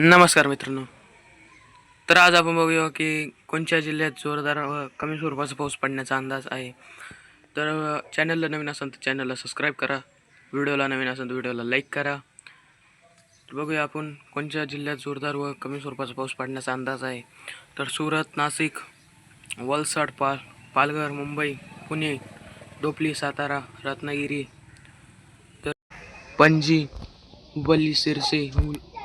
नमस्कार मित्रांनो. तर आज आपण बघूया की कोणत्या जिल्ह्यात जोरदार व कमी स्वरूपाचा पाऊस पडण्याचा अंदाज आहे. तर चॅनलला नवीन असेल तर चॅनलला सबस्क्राईब करा. व्हिडिओला नवीन असेल तर व्हिडिओला लाईक करा. तर बघूया आपण कोणत्या जिल्ह्यात जोरदार व कमी स्वरूपाचा पाऊस पडण्याचा अंदाज आहे. तर सुरत नाशिक वलसाड पाल पालघर मुंबई पुणे डोपली सातारा रत्नागिरी तर पणजी वल्ली सिरसे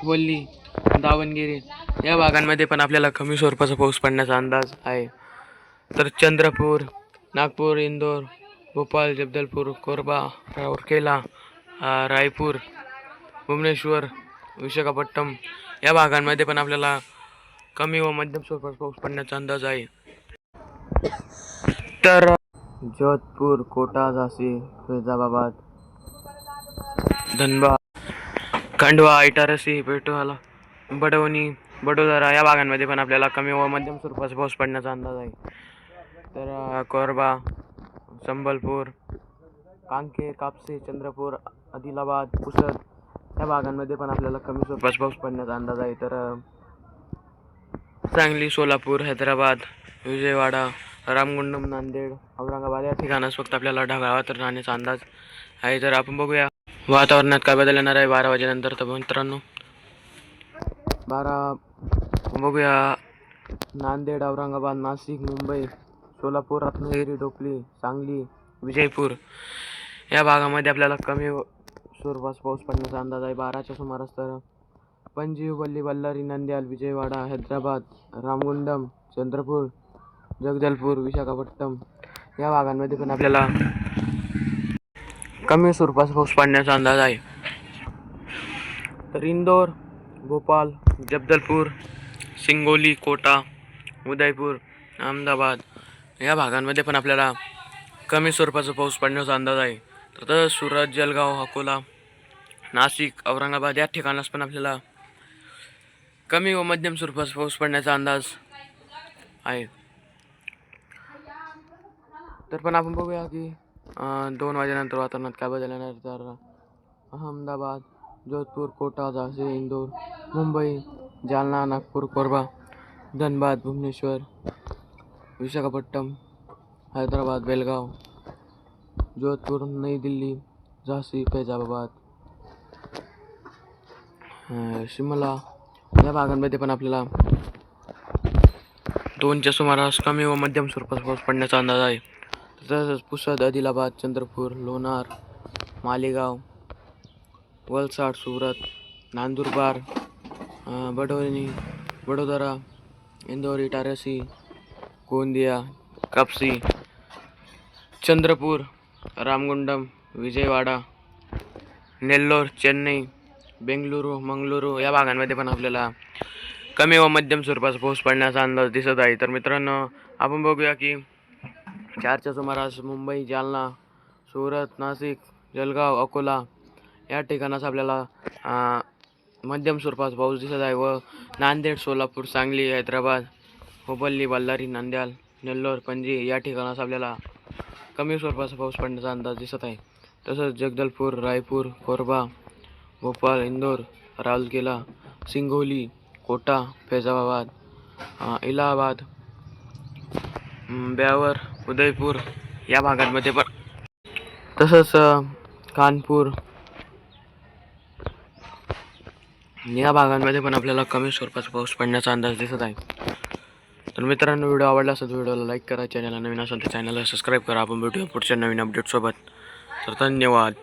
वल्ली दावणगिरी. या भागांमध्ये पण आपल्याला कमी स्वरूपाचा पाऊस पडण्याचा अंदाज आहे. तर चंद्रपूर नागपूर इंदोर भोपाळ जगदलपूर कोरबा राऊरकेला रायपूर भुवनेश्वर विशाखापट्टणम या भागांमध्ये पण आपल्याला कमी व मध्यम स्वरूपाचा पाऊस पडण्याचा अंदाज आहे. तर जोधपूर कोटा झाशी फैजाबाद धनबाद खंडवा इटारसी पेटोला बडवणी बडोदरा या भागांमध्ये पण आपल्याला कमी व मध्यम स्वरूपाचा पाऊस पडण्याचा अंदाज आहे. तर कोरबा संबलपूर कांके कापसे चंद्रपूर आदिलाबाद पुसद या भागांमध्ये पण आपल्याला कमी स्वरूपाचा पाऊस पडण्याचा अंदाज आहे. तर सांगली सोलापूर हैदराबाद विजयवाडा रामगुंडम नांदेड औरंगाबाद या ठिकाणास फक्त आपल्याला ढगाळ तर राहण्याचा अंदाज आहे. तर आपण बघूया वातावरणात काय बदल येणार आहे? बारा वाजेनंतर तर मित्रांनो बारा. बघूया. नांदेड औरंगाबाद नाशिक मुंबई सोलापूर रत्नागिरी डोपली सांगली विजयपूर. या भागामध्ये आपल्याला कमी व- स्वरूपात पाऊस पडण्याचा अंदाज आहे. बाराच्या सुमारास तर पणजी बल्लारी नंद्याल विजयवाडा हैदराबाद रामगुंडम चंद्रपूर जगदलपूर विशाखापट्टणम या भागांमध्ये पण आपल्याला कमी स्वरूपाचा पाऊस पडण्याचा अंदाज आहे. तर इंदोर भोपाल जगदलपूर सिंगोली कोटा उदयपूर अहमदाबाद. या भागांमध्ये पण आपल्याला कमी स्वरूपाचा पाऊस पडण्याचा अंदाज आहे. तर सुरत जलगाव अकोला नाशिक औरंगाबाद या ठिकाणास पण आपल्याला कमी व मध्यम स्वरूपाचा पाऊस पडण्याचा अंदाज आहे. तर पण आपण बघूया की दोन वाजेनंतर वातावरणात काय बदलणार तर अहमदाबाद जोधपूर कोटा झाशी इंदोर मुंबई जालना नागपूर कोरबा धनबाद भुवनेश्वर विशाखापट्टणम हैदराबाद बेलगाव जोधपूर नई दिल्ली झाशी फैजाबाद शिमला या भागांमध्ये पण आपल्याला दोनच्या सुमारास कमी व मध्यम स्वरूपात पाऊस पडण्याचा अंदाज आहे. तसंच पुसद आदिलाबाद चंद्रपूर लोणार मालेगाव वलसाड सुरत नांदुरबार बडोनी वडोदरा इंदोरी टारसी गोंदिया कापसी चंद्रपूर रामगुंडम विजयवाडा नेल्लोर चेन्नई बेंगलुरू मंगळुरू या भागांमध्ये पण आपल्याला कमी व मध्यम स्वरूपाचा पाऊस पडण्याचा अंदाज दिसत आहे. तर मित्रांनो आपण बघूया की चारच्या सुमारास मुंबई जालना सुरत नाशिक जलगाव अकोला या ठिकाणास आपल्याला मध्यम स्वरूपाचा पाऊस दिसत आहे व नांदेड सोलापूर सांगली हैदराबाद हुबल्ली बल्लारी नांद्याल नेल्लोर पणजी या ठिकाणास आपल्याला कमी स्वरूपाचा पाऊस पडण्याचा अंदाज दिसत आहे. तसंच जगदलपूर रायपूर कोरबा भोपाळ इंदोर राऊरकेला सिंगोली कोटा फैजाबाद इलाहाबाद ब्यावर उदयपूर या भागांमध्ये पण. तसंच कानपूर या भागांमध्ये पण आपल्याला कमी स्वरूपाचा पाऊस पडण्याचा अंदाज दिसत आहे. तर मित्रांनो व्हिडिओ आवडला असेल तर व्हिडिओला लाईक करा चॅनलला नवीन असेल तर चॅनलला सबस्क्राईब करा. आपण भेटूया पुढच्या नवीन अपडेटसोबत तर धन्यवाद.